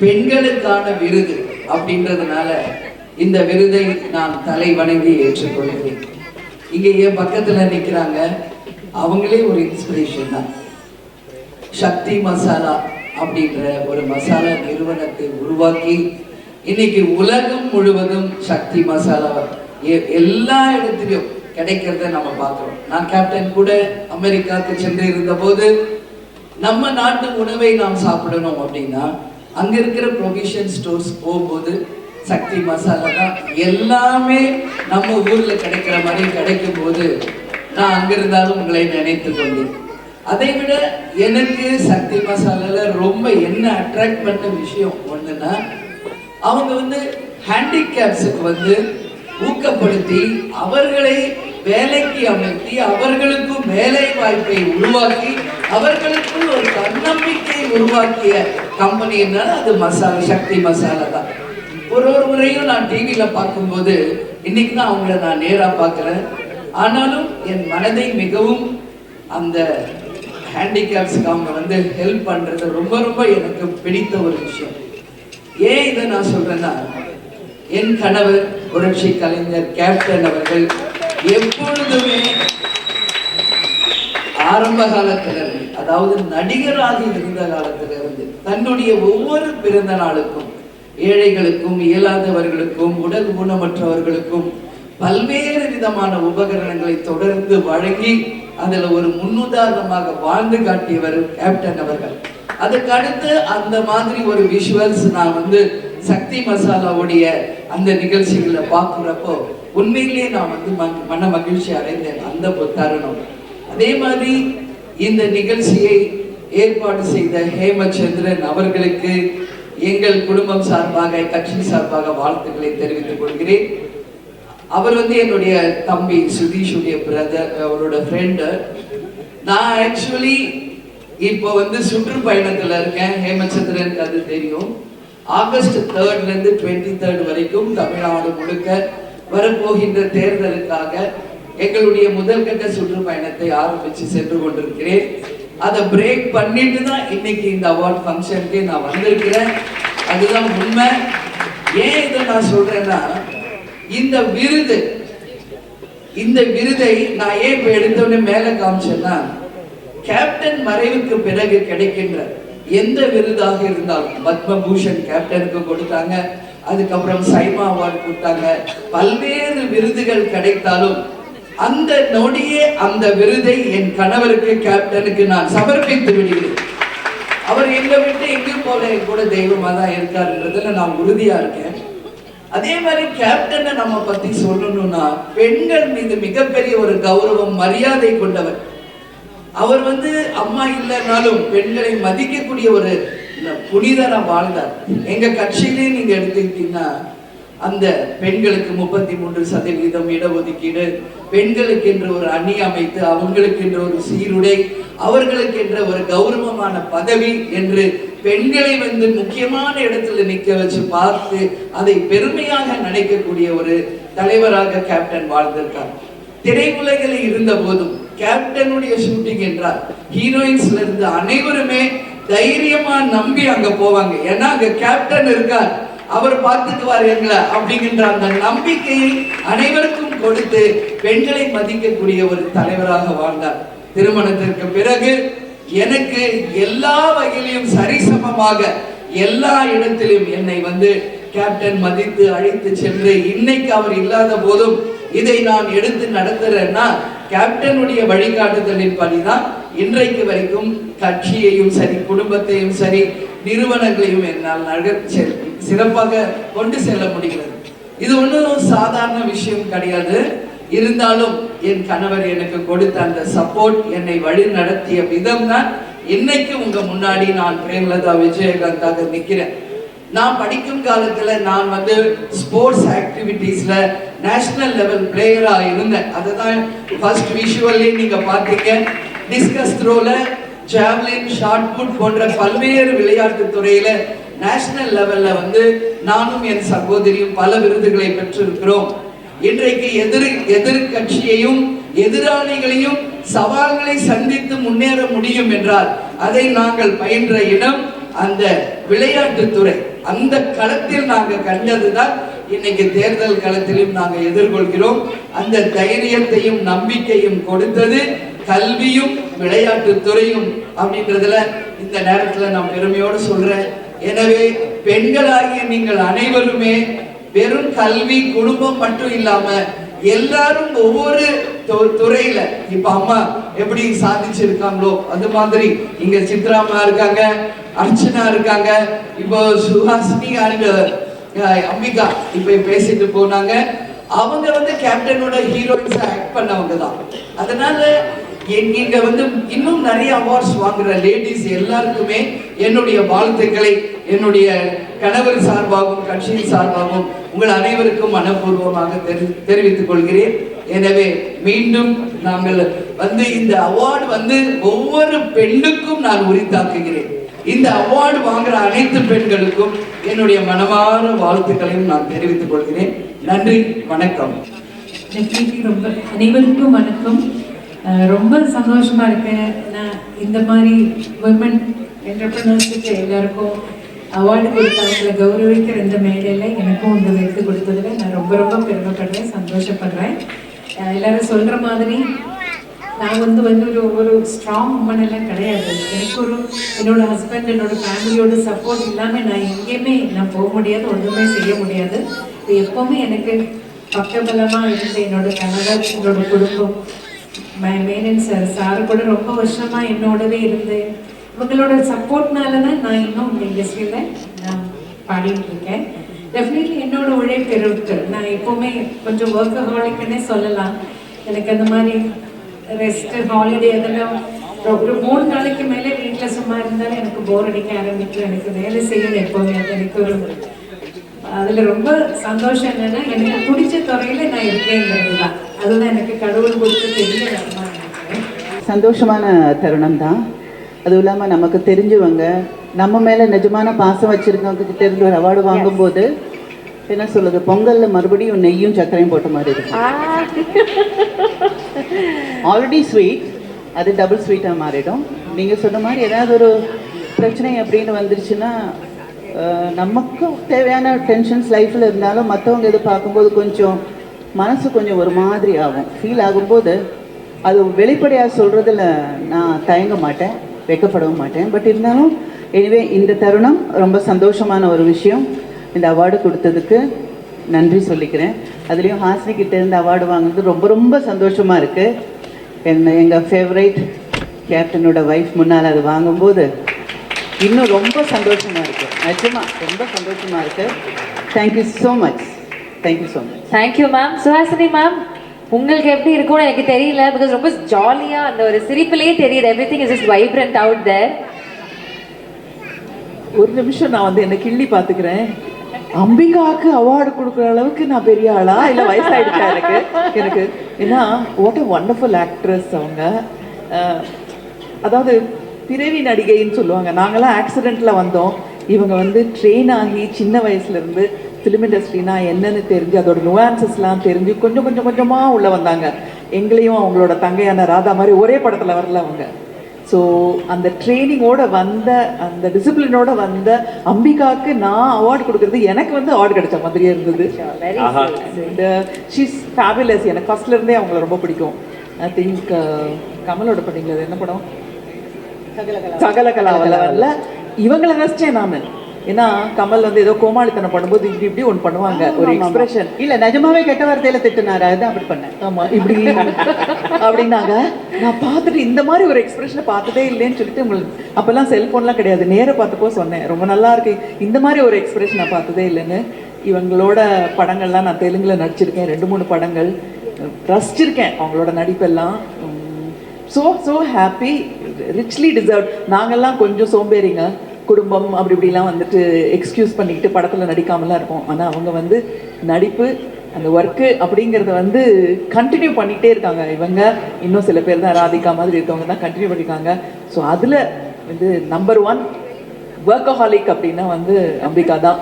பெண்களுக்கான விருது அப்படின்றதுனால இந்த விருதை நான் தலை வணங்கி ஏற்றுக்கொள்கிறேன். இங்க என் பக்கத்துல நிக்கிறாங்க. அவங்களே ஒரு இன்ஸ்பிரேஷன் தான். சக்தி மசாலா அப்படின்ற ஒரு மசாலா நிறுவனத்தை உருவாக்கி இன்னைக்கு உலகம் முழுவதும் சக்தி மசாலா எல்லா இடத்துலையும் கிடைக்கிறத நம்ம பார்க்கிறோம். நான் கேப்டன் கூட அமெரிக்காவுக்கு சென்று இருந்த போது நம்ம நாட்டு உணவை நாம் சாப்பிடணும் அப்படின்னா அங்க இருக்கிற ப்ரொவிஷன் ஸ்டோர்ஸ் போகும்போது சக்தி மசாலா தான் எல்லாமே நம்ம ஊர்ல கிடைக்கிற மாதிரி கிடைக்கும் போது நான் அங்கிருந்தாலும் உங்களை நினைத்து கொண்டேன். அதை விட எனக்கு சக்தி மசாலால ரொம்ப என்ன அட்ராக்ட் பண்ண விஷயம் ஒண்ணுன்னா அவங்க வந்து ஹேண்டிகேப்ஸுக்கு வந்து ஊக்கப்படுத்தி அவர்களை வேலைக்கு அமர்த்தி அவர்களுக்கும் வேலை வாய்ப்பை உருவாக்கி அவர்களுக்குள் ஒரு தன்னம்பிக்கை உருவாக்கிய கம்பெனின்னா அது மசாலா சக்தி மசாலா தான். ஒரு ஒரு முறையும் நான் டிவியில பார்க்கும்போது இன்னைக்கு தான் அவங்கள நான் நேராக பார்க்குறேன். ஆனாலும் என் மனதை மிகவும் அந்த ஹேண்டிகேப்ஸ்க்கு அவங்க வந்து ஹெல்ப் பண்ணுறது ரொம்ப ரொம்ப எனக்கு பிடித்த ஒரு விஷயம். ஏன் இதை நான் சொல்கிறேன்னா என் கணவர் புரட்சி கலைஞர் கேப்டன் அவர்கள் எப்பொழுதுமே ஆரம்ப காலத்துல இருந்து அதாவது நடிகராக இருந்த காலத்துல இருந்து தன்னுடைய ஒவ்வொரு பிறந்த நாளுக்கும் ஏழைகளுக்கும் இயலாதவர்களுக்கும் உடல் குணமற்றவர்களுக்கும் பல்வேறு விதமான உபகரணங்களை தொடர்ந்து வழங்கி அதுல ஒரு முன்னுதாரணமாக வாழ்ந்து காட்டியவர் கேப்டன் அவர்கள். அதுக்கு அடுத்து அந்த மாதிரி ஒரு விஷுவல்ஸ் நான் வந்து சக்தி மசாலாவுடைய அந்த நிகழ்ச்சிகளை பார்க்குறப்போ உண்மையிலேயே நான் வந்து ம- மன மகிழ்ச்சி அடைந்தேன். அந்த தருணம். அதே மாதிரி இந்த நிகழ்ச்சியை ஏற்பாடு செய்த ஹேமச்சந்திரன் அவர்களுக்கு எங்கள் குடும்பம் சார்பாக கட்சி சார்பாக வாழ்த்துக்களை தெரிவித்துக் கொள்கிறேன். அவர் வந்து என்னுடைய தம்பி சுதீஷுடைய பிரதர் அவரோட ஃப்ரெண்டு நான் ஆக்சுவலி இப்போ வந்து சுற்றுப்பயணத்தில் இருக்கேன். ஹேமச்சந்திரனுக்கு அது தெரியும். ஆகஸ்ட் தேர்ட்ல இருந்து டுவெண்ட்டி தேர்ட் வரைக்கும் தமிழ்நாடு முழுக்க வரப்போகின்ற தேர்தலுக்காக எங்களுடைய முதல்கட்ட சுற்றுப்பயணத்தை ஆரம்பிச்சு சென்று கொண்டிருக்கிறேன். அதை பிரேக் பண்ணிட்டு தான் இன்னைக்கு இந்த அவார்ட் ஃபங்க்ஷனுக்கு நான் வந்திருக்கிறேன். அதுதான் உண்மை. ஏன் இதை நான் சொல்றேன்னா இந்த விருது இந்த விருதை நான் ஏன் இப்ப எடுத்தோடனே மேல காமிச்சேன்னா கேப்டன் மறைவுக்கு பிறகு கிடைக்கின்ற எந்த விருதாக இருந்தாலும் பத்மபூஷன் கேப்டனுக்கு கொடுத்தாங்க. அதுக்கப்புறம் சைமா அவார்டு கொடுத்தாங்க. பல்வேறு விருதுகள் கிடைத்தாலும் அந்த நொடியே அந்த விருதை என் கணவருக்கு கேப்டனுக்கு நான் சமர்ப்பித்து விடுகிறேன். அவர் எங்க விட்டு எங்கேயும் போல என் கூட தெய்வமா தான் இருக்காருன்றதுல நான் உறுதியா இருக்கேன். அதே மாதிரி கேப்டனை நம்ம பத்தி சொல்லணும்னா பெண்கள் மீது மிகப்பெரிய ஒரு கௌரவம் மரியாதை கொண்டவர். அவர் வந்து அம்மா இல்லைனாலும் பெண்களை மதிக்கக்கூடிய ஒரு புனிதரா வாழ்ந்தார். எங்க கட்சியிலேயே நீங்க எடுத்துக்கிட்டீங்கன்னா அந்த பெண்களுக்கு முப்பத்தி மூன்று சதவீதம் இடஒதுக்கீடு பெண்களுக்கு என்று ஒரு அணி அமைத்து அவங்களுக்கு என்று ஒரு சீருடை அவர்களுக்கு என்ற ஒரு கௌரவமான பதவி என்று பெண்களை வந்து முக்கியமான இடத்துல நிக்க வச்சு பார்த்து அதை பெருமையாக நினைக்கக்கூடிய ஒரு தலைவராக கேப்டன் வாழ்ந்திருக்கார். திரையுலகில் இருந்த போதும் கேப்டனுடைய ஷூட்டிங் என்றார் ஹீரோயின்ஸ்ல இருந்து அனைவருமே தைரியமா நம்பி அங்க போவாங்க. ஏன்னா அங்க கேப்டன் இருக்கார். அவர் பார்த்துக்குவார் எங்களை அப்படிங்கின்ற அந்த நம்பிக்கையை அனைவருக்கும் கொடுத்து பெண்களை மதிக்கக்கூடிய ஒரு தலைவராக வாழ்ந்தார். திருமணத்திற்கு பிறகு எனக்கு எல்லா வகையிலையும் சரிசமமாக எல்லா இடத்திலும் என்னை வந்து கேப்டன் மதித்து அழைத்து சென்று இன்னைக்கு அவர் இல்லாத போதும் இதை நான் எடுத்து நடத்துறேன்னா கேப்டனுடைய வழிகாட்டுதலின் படிதான் இன்றைக்கு வரைக்கும் கட்சியையும் சரி குடும்பத்தையும் சரி நிறுவனங்களையும் என்னால் நகர் சிறப்பாக கொண்டு செல்ல முடிகிறது. இது ஒன்றும் சாதாரண விஷயம் கிடையாது. இருந்தாலும் என் கணவர் எனக்கு கொடுத்த அந்த சப்போர்ட் என்னை வழி நடத்திய விதம் தான் இன்னைக்கு உங்க முன்னாடி நான் பிரேமலதா விஜயகாந்தாக நிற்கிறேன் நான் படிக்கும் காலத்துல நான் வந்து ஸ்போர்ட்ஸ் ஆக்டிவிட்டீஸ்ல நேஷனல் லெவல் பிளேயரா இருந்தேன். அதுதான் ஃபர்ஸ்ட் விஷுவல்லி நீங்க பார்த்தீங்க. டிஸ்கஸ் த்ரோல ஜாவ்லின் ஷார்ட் புட் போன்ற பல்வேறு விளையாட்டு துறையில நேஷனல் லெவல்ல வந்து நானும் என் சகோதரியும் பல விருதுகளை பெற்றிருக்கிறோம். இன்றைக்கு எதிர் எதிர்கட்சியையும் எதிராளிகளையும் சவால்களை சந்தித்து முன்னேற முடியும் என்றால் அதை நாங்கள் பயின்ற இடம் அந்த விளையாட்டுத்துறை அந்த களத்தில் நாங்கள் கண்டதுதான் இன்னைக்கு தேர்தல் களத்திலும் நாங்கள் எதிர்கொள்கிறோம். அந்த தைரியத்தையும் நம்பிக்கையும் கொடுத்தது கல்வியும் விளையாட்டுத்துறையும் அப்படின்றதுல இந்த நேரத்தில் நான் பெருமையோடு சொல்றேன். எனவே பெண்களாகிய நீங்கள் அனைவருமே வெறும் கல்வி குடும்பம் மட்டும் இல்லாம எல்லாரும் ஒவ்வொரு துறையில இப்ப அம்மா எப்படி சாதிச்சிருக்காங்களோ அது மாதிரி இங்க சித்ராமா இருக்காங்க அர்ச்சனா இருக்காங்க இப்போ சுஹாசினி அண்ட் அம்பிகா இப்ப பேசிட்டு போனாங்க. அவங்க வந்து கேப்டனோட ஹீரோயின்ஸ் ஆக்ட் பண்ணவங்க தான் அதனால இங்க வந்து இன்னும் நிறைய அவார்ட்ஸ் வாங்குற லேடிஸ் எல்லாருக்குமே என்னுடைய வாழ்த்துக்களை என்னுடைய கணவர் சார்பாகவும் கட்சியின் சார்பாகவும் உங்கள் அனைவருக்கும் மனப்பூர்வமாக தெரி- தெரிவித்துக் கொள்கிறேன். எனவே மீண்டும் நாங்கள் வந்து இந்த அவார்டு வந்து ஒவ்வொரு பெண்ணுக்கும் நான் உரித்தாக்குகிறேன். இந்த அவார்டு வாங்குற அனைத்து பெண்களுக்கும் என்னுடைய மனமான வாழ்த்துக்களையும் நான் தெரிவித்துக் கொள்கிறேன். நன்றி வணக்கம். ரொம்ப அனைவருக்கும் வணக்கம். ரொம்ப சந்தோஷமா இருக்கேன் நான் இந்த மாதிரி உமன் என்டர்பிரினர்ஸுக்கு எல்லாருக்கும் அவார்டு கொடுத்து அவங்களை கௌரவிக்கிற இந்த மேடையில் எனக்கும் இந்த எடுத்து கொடுத்ததுல நான் ரொம்ப ரொம்ப பெருமைப்படுறேன் சந்தோஷப்படுறேன். எல்லாரும் சொல்கிற மாதிரி நான் வந்து வந்து ஒரு ஒரு ஸ்ட்ராங் உமன் எல்லாம் கிடையாது. எனக்கு ஒரு என்னோட ஹஸ்பண்ட் என்னோட ஃபேமிலியோட சப்போர்ட் இல்லாமல் நான் எங்கேயுமே நான் போக முடியாது ஒன்றுமே செய்ய முடியாது. எப்போவுமே எனக்கு பக்கபலமாக இருந்த என்னோட கணவர் என்னோட குடும்பம் மை மேனன் சார் சார் கூட ரொம்ப வருஷமாக என்னோடவே இருந்து இவங்களோட சப்போர்ட்னால தான் நான் இன்னும் இந்த இண்டஸ்ட்ரியில் நான் பாடிட்டு இருக்கேன். டெஃபினெட்லி என்னோட உழைப்பு இருக்கு நான் எப்போவுமே கொஞ்சம் ஒர்க்கஹாலிக்னே சொல்லலாம். எனக்கு அந்த மாதிரி ரெஸ்ட் ஹாலிடே அதெல்லாம் ஒரு மூணு நாளைக்கு மேலே வீட்டில் சும்மா இருந்தாலும் எனக்கு போர் அடிக்க ஆரம்பிக்கும். எனக்கு வேலை செய்யணும் எப்போவுமே. அது எனக்கு ஒரு அதில் ரொம்ப சந்தோஷம் என்னென்னா எனக்கு பிடிச்ச துறையில் நான் இருக்கேங்கிறது தான் அதுதான் எனக்கு கடவுள் கொடுத்த பெரிய வரமா நினைக்கிறேன் சந்தோஷமான தருணம் தான் அதுவும் இல்லாமல் நமக்கு தெரிஞ்சவங்க நம்ம மேலே நிஜமான பாசம் வச்சுருக்கவங்க கிட்ட இருந்து ஒரு அவார்டு வாங்கும்போது என்ன சொல்லுது பொங்கலில் மறுபடியும் நெய்யும் சர்க்கரையும் போட்ட மாதிரி இருக்கு ஆல்ரெடி ஸ்வீட் அது டபுள் ஸ்வீட்டாக மாறிடும். நீங்கள் சொன்ன மாதிரி ஏதாவது ஒரு பிரச்சனை அப்படின்னு வந்துருச்சுன்னா நமக்கும் தேவையான டென்ஷன்ஸ் லைஃப்பில் இருந்தாலும் மற்றவங்க இது பார்க்கும்போது கொஞ்சம் மனசு கொஞ்சம் ஒரு மாதிரி ஆகும். ஃபீல் ஆகும்போது அது வெளிப்படையாக சொல்கிறதுல நான் தயங்க மாட்டேன் வைக்கப்படவும் மாட்டேன். பட் இருந்தாலும் எனிவே இந்த தருணம் ரொம்ப சந்தோஷமான ஒரு விஷயம். இந்த அவார்டு கொடுத்ததுக்கு நன்றி சொல்லிக்கிறேன். அதுலேயும் ஹாசினி இருந்து அவார்டு வாங்கினது ரொம்ப ரொம்ப சந்தோஷமாக இருக்குது என்ன எங்கள் ஃபேவரைட் கேப்டனோட ஒய்ஃப் முன்னால் அது வாங்கும்போது இன்னும் ரொம்ப சந்தோஷமாக இருக்குது நிஜமாக ரொம்ப சந்தோஷமாக இருக்குது thank you so much thank you so much thank you ma'am Suhasini ma'am உங்களுக்கு எப்படி இருக்கும்னு எனக்கு தெரியல பிகாஸ் ரொம்ப ஜாலியாக அந்த ஒரு சிரிப்பிலேயே தெரியுது. Everything is is vibrant out there ஒரு நிமிஷம் நான் வந்து என்னை கிள்ளி பார்த்துக்கிறேன். அம்பிகாவுக்கு அவார்டு கொடுக்குற அளவுக்கு நான் பெரிய ஆளா? இல்லை வயசாயிடுச்சா எனக்கு? எனக்கு ஏன்னா வாட் அ வண்டர்ஃபுல் ஆக்ட்ரஸ் அவங்க. அதாவது பிறவி நடிகைன்னு சொல்லுவாங்க. நாங்களாம் ஆக்சிடெண்ட்டில் வந்தோம். இவங்க வந்து ட்ரெயின் ஆகி சின்ன வயசுலேருந்து ஃபிலிம் இண்டஸ்ட்ரினா என்னன்னு தெரிஞ்சு அதோட நுவான்சஸ்லாம் தெரிஞ்சு கொஞ்சம் கொஞ்சம் கொஞ்சமாக உள்ளே வந்தாங்க. எங்களையும் அவங்களோட தங்கையான ராதா மாதிரி ஒரே படத்தில் வரல அவங்க. ஸோ அந்த ட்ரைனிங்கோட வந்த அந்த டிசிப்ளினோட வந்த அம்பிகாவுக்கு நான் அவார்டு கொடுக்கறது எனக்கு வந்து அவார்டு கிடைச்ச மாதிரியே இருந்தது. அண்ட் ஷீஸ் ஃபேபிலஸ் எனக்கு ஃபர்ஸ்ட்ல இருந்தே அவங்கள ரொம்ப பிடிக்கும். ஐ திங்க் கமலோட பண்ணீங்களா? அது என்ன படம்? சகலகலாவில் வரல. இவங்களை ரசிச்சேன் நான். ஏன்னா கமல் வந்து ஏதோ கோமாளித்தனம் பண்ணும்போது இப்படி இப்படி ஒன்று பண்ணுவாங்க. ஒரு எக்ஸ்பிரஷன் இல்லை நிஜமாவே கெட்ட வார்த்தையில் திட்டுனாரு. அதுதான் அப்படி பண்ணேன். ஆமா இப்படி. அப்படின்னாங்க. நான் பார்த்துட்டு இந்த மாதிரி ஒரு எக்ஸ்பிரஷனை பார்த்ததே இல்லைன்னு சொல்லிட்டு உங்களுக்கு அப்போல்லாம் செல்ஃபோன்லாம் கிடையாது. நேரா பார்த்தப்போ சொன்னேன். ரொம்ப நல்லா இருக்கு. இந்த மாதிரி ஒரு எக்ஸ்பிரஷன் நான் பார்த்ததே இல்லைன்னு. இவங்களோட படங்கள்லாம் நான் தெலுங்குல நடிச்சிருக்கேன். ரெண்டு மூணு படங்கள். ரசிச்சிருக்கேன் அவங்களோட நடிப்பெல்லாம். So so happy richly deserve நாங்கெல்லாம் கொஞ்சம் சோம்பேறிங்க. குடும்பம் அப்படி இப்படிலாம் வந்துட்டு எக்ஸ்கியூஸ் பண்ணிக்கிட்டு படத்தில் நடிக்காமலாம் இருப்போம். ஆனால் அவங்க வந்து நடிப்பு அந்த ஒர்க்கு அப்படிங்கிறத வந்து கண்டினியூ பண்ணிகிட்டே இருக்காங்க. இவங்க இன்னும் சில பேர் தான் ராதிகா மாதிரி இருக்கவங்க தான் கண்டினியூ பண்ணியிருக்காங்க ஸோ அதில் வந்து நம்பர் ஒன் ஒர்க்கஹாலிக் அப்படின்னா வந்து அம்பிகா தான்.